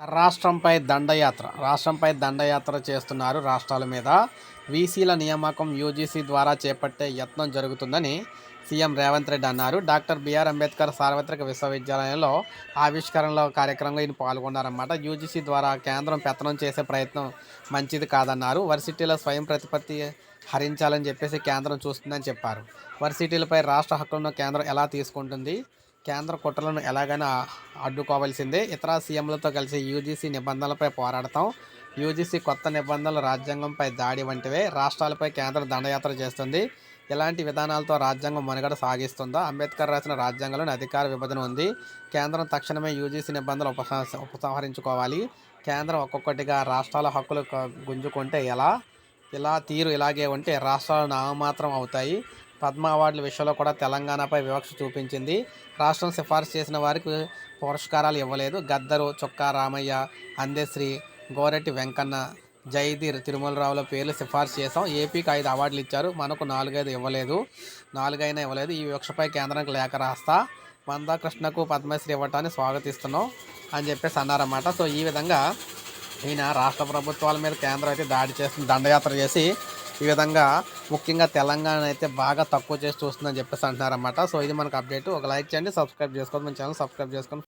రాష్ట్రంపై దండయాత్ర. రాష్ట్రంపై దండయాత్ర చేస్తున్నారు రాష్ట్రాల మీద. వీసీల నియామకం యూజీసీ ద్వారా చేపట్టే యత్నం జరుగుతుందని సీఎం రేవంత్ రెడ్డి అన్నారు. డాక్టర్ బిఆర్ అంబేద్కర్ సార్వత్రిక విశ్వవిద్యాలయంలో ఆవిష్కరణలో కార్యక్రమంలో ఈయన పాల్గొన్నారన్నమాట. యూజీసీ ద్వారా కేంద్రం పెత్తనం చేసే ప్రయత్నం మంచిది కాదన్నారు. వర్సిటీలో స్వయం ప్రతిపత్తి హరించాలని చెప్పేసి కేంద్రం చూస్తుందని చెప్పారు. వర్సిటీలపై రాష్ట్ర హక్కులను కేంద్రం ఎలా తీసుకుంటుంది? కేంద్ర కుట్రలను ఎలాగైనా అడ్డుకోవాల్సిందే. ఇతర సీఎంలతో కలిసి యూజీసీ నిబంధనలపై పోరాడతాం. యూజీసీ కొత్త నిబంధనలు రాజ్యాంగంపై దాడి వంటివే రాష్ట్రాలపై కేంద్రం దండయాత్ర చేస్తుంది. ఇలాంటి విధానాలతో రాజ్యాంగం మనుగడ సాగిస్తుందా? అంబేద్కర్ రాసిన రాజ్యాంగంలోని అధికార విభజన ఉంది. కేంద్రం తక్షణమే యూజీసీ నిబంధనలు ఉపసంహ ఉపసంహరించుకోవాలి. కేంద్రం ఒక్కొక్కటిగా రాష్ట్రాల హక్కులు గుంజుకుంటే ఎలా? ఇలా తీరు ఇలాగే ఉంటే రాష్ట్రాలు నామమాత్రం అవుతాయి. పద్మ అవార్డుల విషయంలో కూడా తెలంగాణపై వివక్ష చూపించింది. రాష్ట్రం సిఫార్సు చేసిన వారికి పురస్కారాలు ఇవ్వలేదు. గద్దరు చొక్కా రామయ్య అందేశ్రీ గోరెట్టి వెంకన్న జైదీర్ తిరుమలరావుల పేర్లు సిఫార్సు చేసాం ఏపీకి ఐదు అవార్డులు ఇచ్చారు. మనకు నాలుగైదు ఇవ్వలేదు. నాలుగైనా ఇవ్వలేదు. ఈ వివక్షపై కేంద్రానికి లేఖ రాస్తా. మందాకృష్ణకు పద్మశ్రీ ఇవ్వటాన్ని స్వాగతిస్తున్నాం అని చెప్పేసి అన్నారన్నమాట. సో ఈ విధంగా ఈయన రాష్ట్ర ప్రభుత్వాల మీద కేంద్రం అయితే దాడి చేస్తుంది దండయాత్ర చేసి ఈ విధంగా ముఖ్యంగా తెలంగాణ అయితే బాగా తక్కువ చేసి చూస్తుందని చెప్పేసి అంటున్నారన్నమాట. సో ఇది మనకు అప్డేట్. ఒక లైక్ చేయండి సబ్స్క్రైబ్ చేసుకోండి. మన ఛానల్ సబ్స్క్రైబ్ చేసుకొని